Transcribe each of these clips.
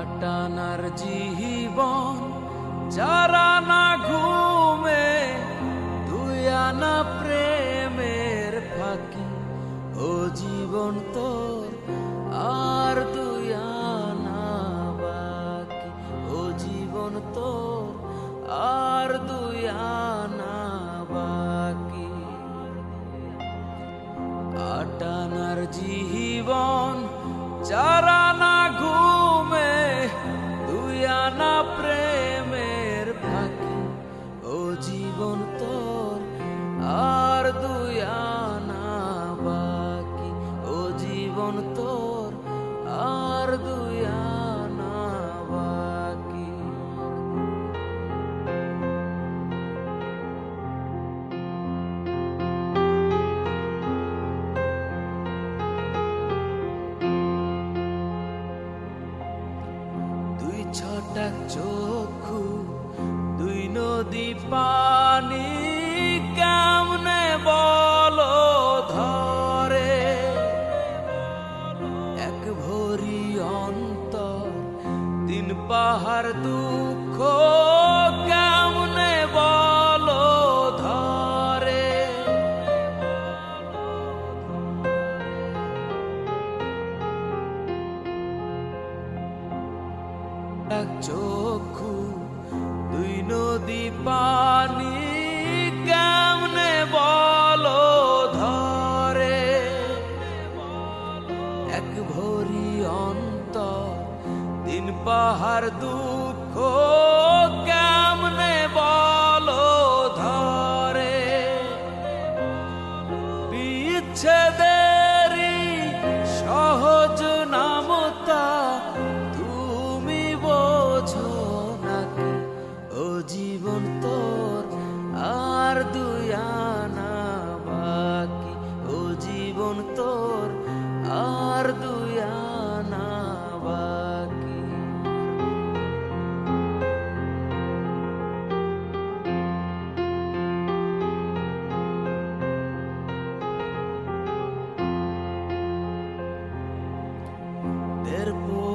আটানার জীবন, যারা না ঘুমে দুই আনা প্রেমের ফাঁকি। ও জীবন তোর আর দুই আনা বাকি। ও জীবন তোর আর দুই আনা বাকি। আটানার জীবন, যারা ছটাক চক্ষু দুই নদী পানি কেমনে বল ধরে? এক ভরি অন্তর তিন পাহাড় দুঃখ এক চক্ষু দুই নদী পানি কেমনে বলো ধরে? এক ভরি অন্ত দিন পাহাড় দুঃখ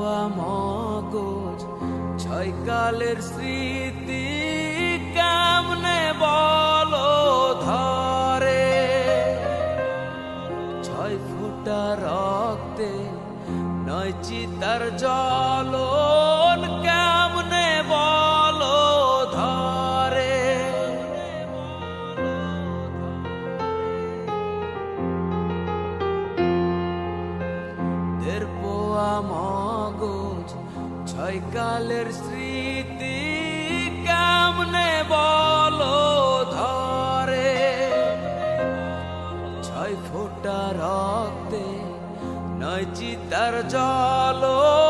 পোয়া মগজ ছয় কালের স্মৃতি কেমনে বল ধরে? ছয় ফুটা রক্তে নয় চিতার জলন কালের স্মৃতি কেমনে বলো ধরে? ছয় ফোটা রক্তে নয় চিতার জলন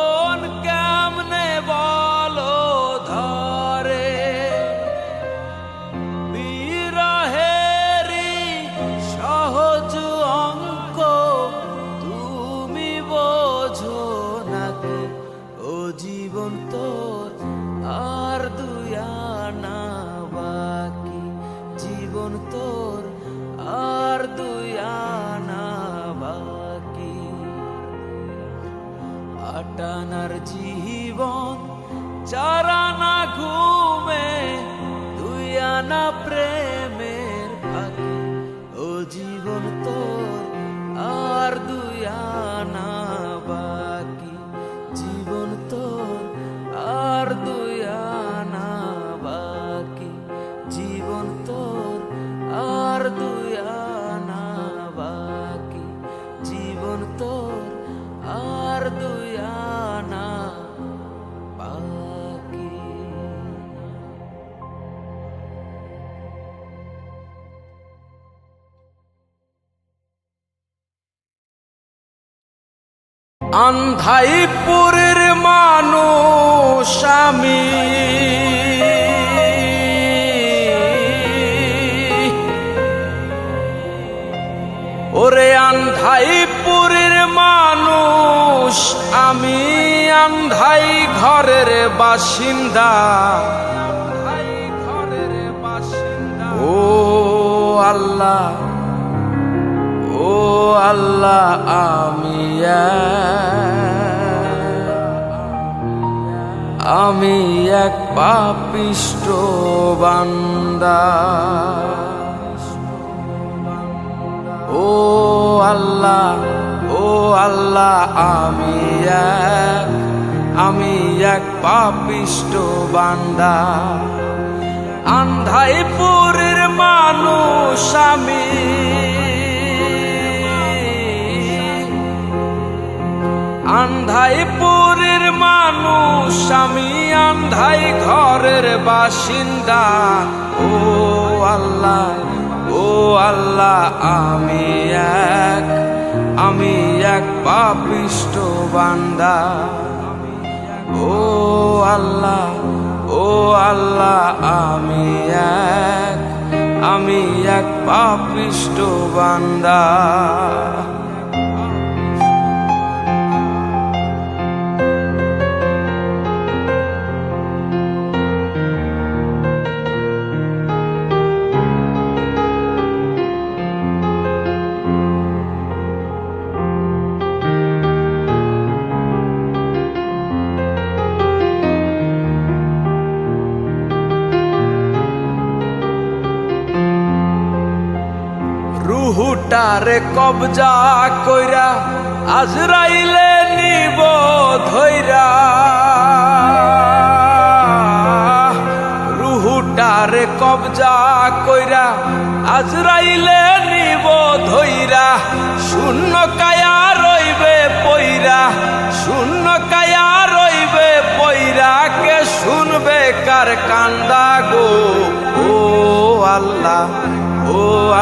আন্ধাইপুরের মানুষ আমি। ওরে আন্ধাইপুরের মানুষ আমি আন্ধাই ঘরের বাসিন্দা। ও আল্লাহ। আল্লাহ, আমি এক। আমি এক পাপিষ্ট বান্দা ও আল্লাহ ও আল্লাহ, আমি এক আমি এক পাপিষ্ট বান্দা আন্ধাইপুরের মানুষ আমি আন্ধাইপুরের মানুষ, আমি আন্ধাই ঘরের বাসিন্দা। ও আল্লাহ ও আল্লাহ, আমি এক আমি এক পাপিষ্ট বান্দা। ও আল্লাহ ও আল্লাহ, আমি এক আমি এক পাপিষ্ট বান্দা। রুহুটারে কবজা কইরা আজরাইলে নিব ধইরা রুহুটারে কবজা কইরা আজরাইলে নিব ধইরা শূন্য কায়া রইবে পইরা, শূন্য কায়া রইবে পইরা। কে শুনবে কার কান্দা গো? ও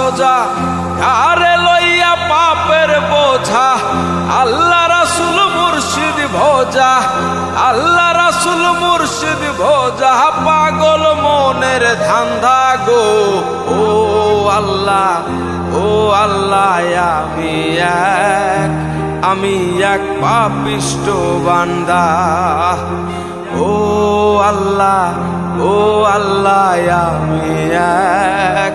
সোজা আহারে লইয়া পাপের বোঝা, আল্লাহ রাসুল মুর্শিদ ভোজা, আল্লাহ রাসুল মুর্শিদ ভোজা, পাগল মনের ধান্দা গো, ও আল্লাহ ও আল্লাহ, আমি এক আমি এক পাপিষ্ট বান্দা, ও আল্লাহ ও আল্লাহ, আমি এক।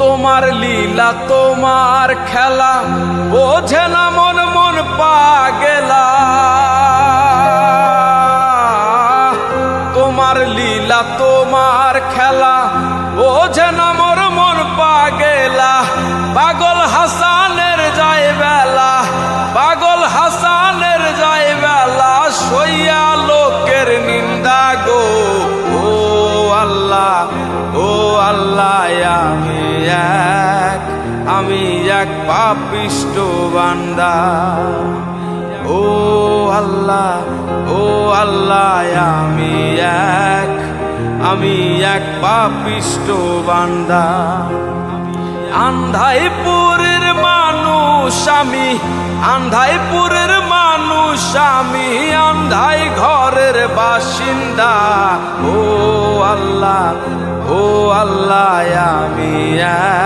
তোমার লীলা, তোমার খেলা, বোঝে না মন মন পাগেলা তোমার লীলা, তোমার খেলা, বোঝে না মোর মন পাগেলা পাগল হাসানের যায় বেলা, পাগল হাসানের যায় বেলা, সইয়া এক পাপিষ্ট বান্দা। ও আল্লাহ ও আল্লাহ, আমি এক আমি এক পাপিষ্ট বান্দা। আন্ধাইপুরের মানুষ আমি, আন্ধাইপুরের মানুষ আমি, আন্ধাই ঘরের বাসিন্দা। ও আল্লাহ ও আল্লাহ, আমি এক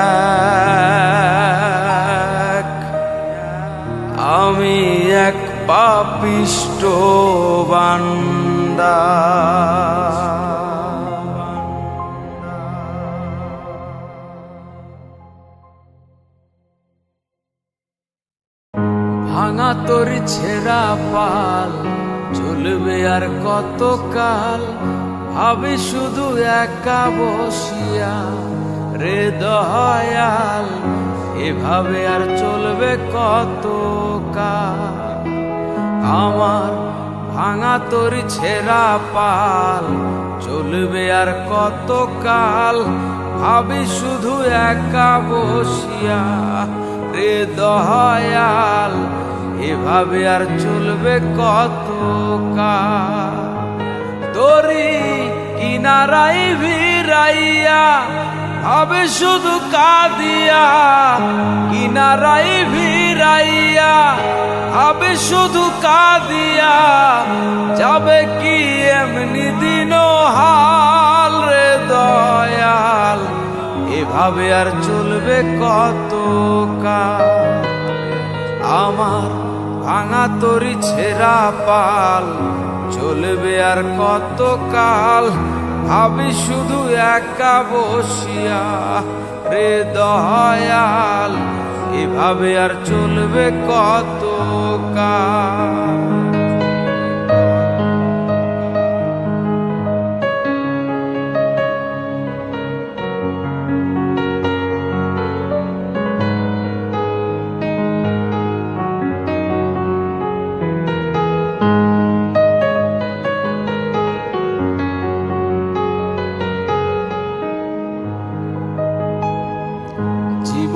পাপিষ্ট বান্দা। ভাঙা তোর ছেঁড়া পাল, চলবে আর কত কাল ভাবে শুধু একা বসিয়া রে দয়াল, এভাবে আর চলবে কত কাল আমার ভাঙা তোর ছেঁড়া পাল। চলবে আর কত কাল ভাবি শুধু একা বসিয়া রে দয়াল, এভাবে আর চলবে কত কাল তোরি কিনারাই ভিড়াইয়া হবে শুধু কাদিয়া কিনারাই ভিড়াইয়া হবে শুধু কাদিয়া, যাবে কি এমনি দিন হাল রে দয়াল? এভাবে আর চলবে কত কাল? আমার ভাঙা তরি ছেঁড়া পাল, চলবে আর কত কাল? ভাবি শুধু একা বসিয়া রে দয়াল এভাবে আর চলবে কত কাল?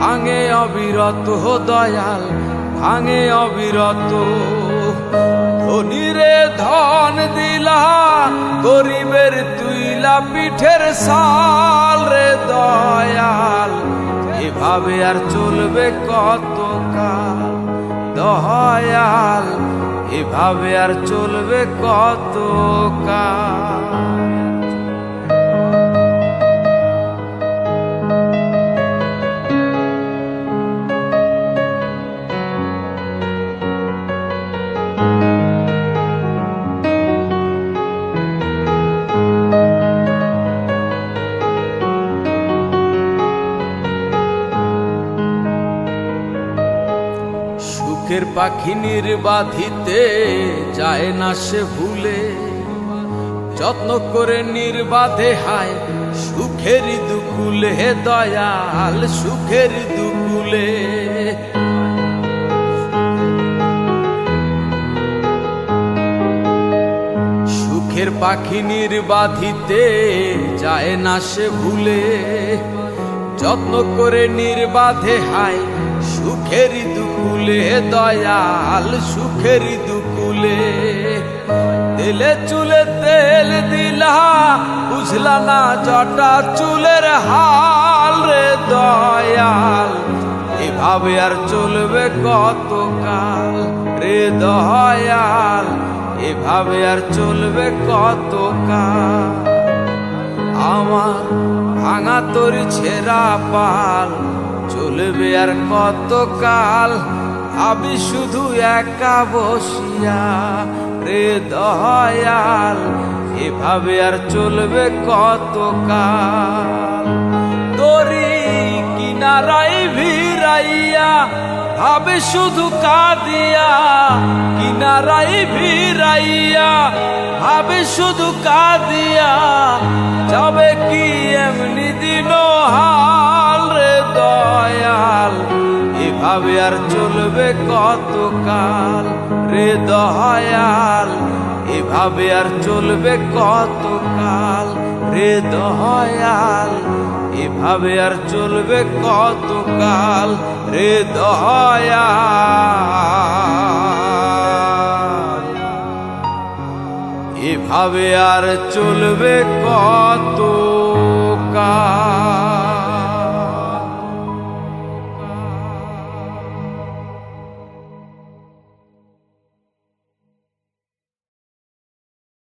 ভাঙে অবিরত দয়াল, ভাঙে অবিরত। ধনীরে ধন দিলা, গরিবের তুইলা পিঠের সাল রে দয়াল। এভাবে আর চলবে কত কাল দয়াল? এভাবে আর চলবে কত কাল? পাখি নির্বাধিতে যায় না সে ভুলে। যত্ন করে নির্বাধে হায়, সুখের দুকুলে হে দয়াল, সুখের দুকুলে। সুখের পাখি নির্বাধিতে যায় না সে ভুলে। যত্ন করে নির্বাধে হায়, সুখের দুকুলে দয়াল সুখের দুকুলে। তেলে চুলে তেল দিলা, বুঝলা না জটা চুলের হাল রে দয়াল। এভাবে আর চলবে কত কাল রে দয়াল? এভাবে আর চলবে কত কাল আমার ভাঙা তরি ছেঁড়া পাল, চলবে আর কত কাল আমি শুধু একা বসিয়া, রে দয়াল, এভাবে আর চলবে কত কাল তরি কিনারাই ভিড়াইয়া, ভাবে শুধু কাদিয়া কিনারাই ভিড়াইয়া, ভাবে শুধু কাদিয়া, যাবে কি এমনি দিন হাল রে দয়াল? এভাবে আর চলবে কতকাল রে দয়াল? এভাবে আর চলবে কতকাল রে দয়াল? এভাবে আর চলবে কতকাল রে দয়াল? এভাবে আর চলবে কত